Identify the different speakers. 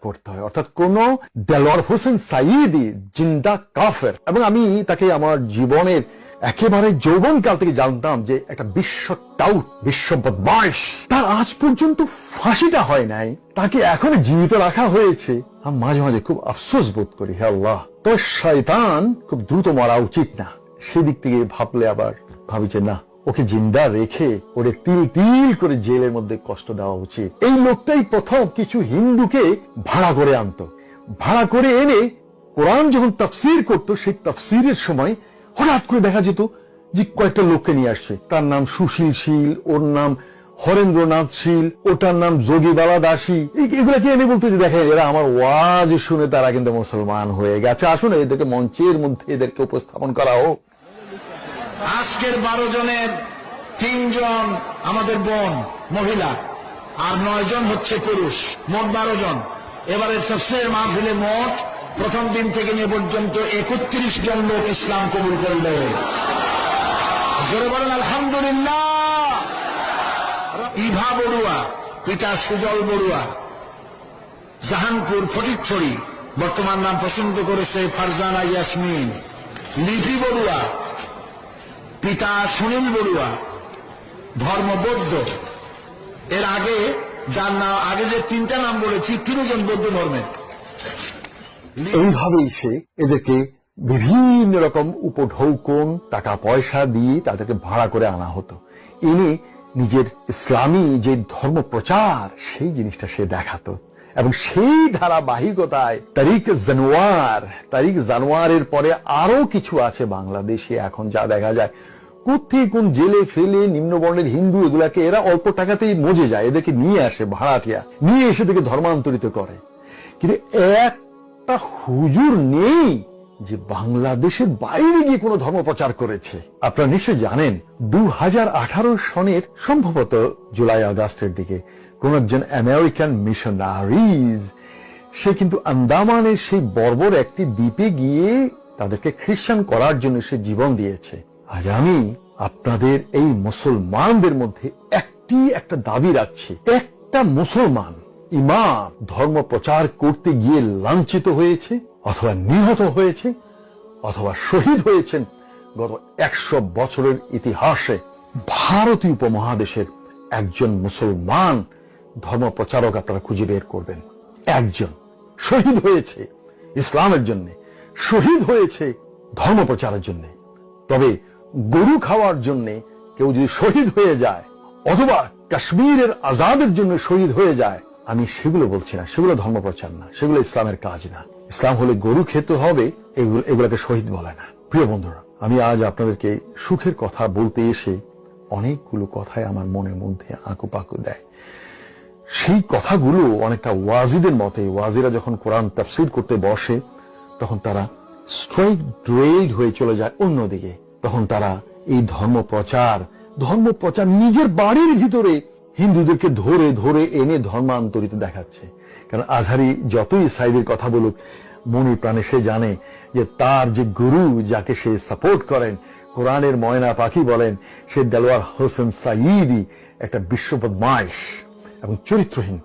Speaker 1: করতে হয়। অর্থাৎ কোন দেলোয়ার হোসেন সাইদি জিন্দা কাফের। এবং আমি তাকে আমার জীবনের একেবারে যৌবনকাল থেকে জানতাম যে একটা বিশ্ব টাউট, বিশ্ব বদমাস তার আজ পর্যন্ত ফাঁসিটা হয় নাই। তাকে এখনও জীবিত রাখা হয়েছে। আমি মাঝে মাঝে খুব আফসোস বোধ করি, হে আল্লাহ। তো শয়তান খুব দ্রুত মারা উচিত না। সেদিক থেকে ভাবলে আবার ভাবি যে না ওকে জিন্দা রেখে ওরে তিল তিল করে জেলের মধ্যে কষ্ট দেওয়া উচিত। এই লোকটাই প্রথম কিছু হিন্দুকে ভাড়া করে আনতো। ভাড়া করে এনে কোরআন যখন তফসির করত, সেই তফসিরের সময় হঠাৎ করে দেখা যেত যে কয়েকটা লোককে নিয়ে আসছে। তার নাম সুশীল শীল, ওর নাম হরেন্দ্রনাথ শীল, ওটার নাম যোগীবালা দাসী। এগুলাকে এনে বলতে যে দেখেন, এরা আমার ওয়াজ শুনে তারা কিন্তু মুসলমান হয়ে গেছে। আসুন এদেরকে মঞ্চের মধ্যে এদেরকে উপস্থাপন করা হোক।
Speaker 2: আজকের বারো জনের তিনজন আমাদের বোন, মহিলা, আর নয় জন হচ্ছে পুরুষ, মোট বারো জন। এবারে তফসিলের মাহফিলে মোট প্রথম দিন থেকে নিয়ে পর্যন্ত একত্রিশ জন লোক ইসলাম কবুল করলে। জোরে বলেন, আলহামদুলিল্লাহ। ইভা বড়ুয়া, পিতা সুজল বড়ুয়া, জাহানপুর ফটিকছড়ি, বর্তমান নাম পছন্দ করেছে ফারজানা ইয়াসমিন। লিপি বড়ুয়া পিতা সুনীল বড়ুয়া, ধর্ম বৌদ্ধ। এর আগে যার নাম, আগে যে তিনটা নাম বলেছি, তিনজন বৌদ্ধ ধর্মের
Speaker 1: এইভাবেই সে এদেরকে বিভিন্ন রকম উপঢৌকন, টাকা পয়সা দিয়ে তাদেরকে ভাড়া করে আনা হতো। এনে নিজের ইসলামী যে ধর্ম প্রচার সেই জিনিসটা সে দেখাতো। এবং সেই ধারাবাহিকতায় তারিখ জানুয়ার, তারিখ জানুয়ারের পরে আরও কিছু আছে বাংলাদেশে এখন যা দেখা যায়। কোথেকে কোন জেলে ফেলে নিম্নবর্ণের হিন্দু এগুলাকে এরা অল্প টাকাতেই মজে যায়, এদেরকে নিয়ে আসে ভাড়াটিয়া, নিয়ে এসে থেকে ধর্মান্তরিত করে। কিন্তু একটা হুজুর নেই যে বাংলাদেশের বাইরে গিয়ে কোনো ধর্ম প্রচার করেছে। আপনারা নিশ্চয় জানেন দু হাজার আঠারো সনের সম্ভবত জুলাই আগস্টের দিকে কোন একজন আমেরিকান মিশনারিজ, সে কিন্তু আন্দামানের সেই বর্বর একটি দ্বীপে গিয়ে তাদেরকে খ্রিস্টান করার জন্য সে জীবন দিয়েছে। আজ আমি আপনাদের এই মুসলমানদের মধ্যে একটি একটা দাবি রাখছি। একটা মুসলমান ইমাম ধর্ম প্রচার করতে গিয়ে লাঞ্ছিত হয়েছে, অথবা নিহত হয়েছে, অথবা শহীদ হয়েছেন গত একশো বছরের ইতিহাসে। ভারতীয় উপমহাদেশের একজন মুসলমান ধর্ম প্রচারক আপনারা খুঁজে বের করবেন। একজন শহীদ হয়েছে ইসলামের জন্য, শহীদ হয়েছে ধর্ম প্রচারের জন্য। তবে গরু খাওয়ার জন্য কেউ যদি শহীদ হয়ে যায়, অথবা কাশ্মীরের আজাদের জন্য শহীদ হয়ে যায়, আমি সেগুলো বলছি না। সেগুলো ধর্ম প্রচার না, সেগুলো ইসলামের কাজ না। ইসলাম হলে গরু খেতে হবে, এগুলো, এগুলোকে শহীদ বলে না। প্রিয় বন্ধুরা, আমি আজ আপনাদেরকে সুখের কথা বলতে এসে অনেকগুলো কথাই আমার মনের মধ্যে আঁকু পাকু দেয়। সেই কথাগুলো অনেকটা ওয়াজিদের মতে ওয়াজিরা যখন কোরআন তাফসির করতে বসে, তখন তারা স্ট্রাইক ড্রেড হয়ে চলে যায় অন্যদিকে। তখন তারা এই ধর্ম প্রচার ধর্ম প্রচার নিজের বাড়ির ভিতরে হিন্দুদেরকে ধরে ধরে এনে ধর্মান্তরিত দেখাচ্ছে। কারণ আজহারি যতই সাইদের কথা বলুক মনে প্রাণে সে জানে যে তার যে গুরু যাকে সে সাপোর্ট করেন, কোরআনের ময়না পাখি বলেন, সে দেলোয়ার হোসেন সাইদি একটা বিশ্বপদ মাইশ এবং চরিত্রহীন।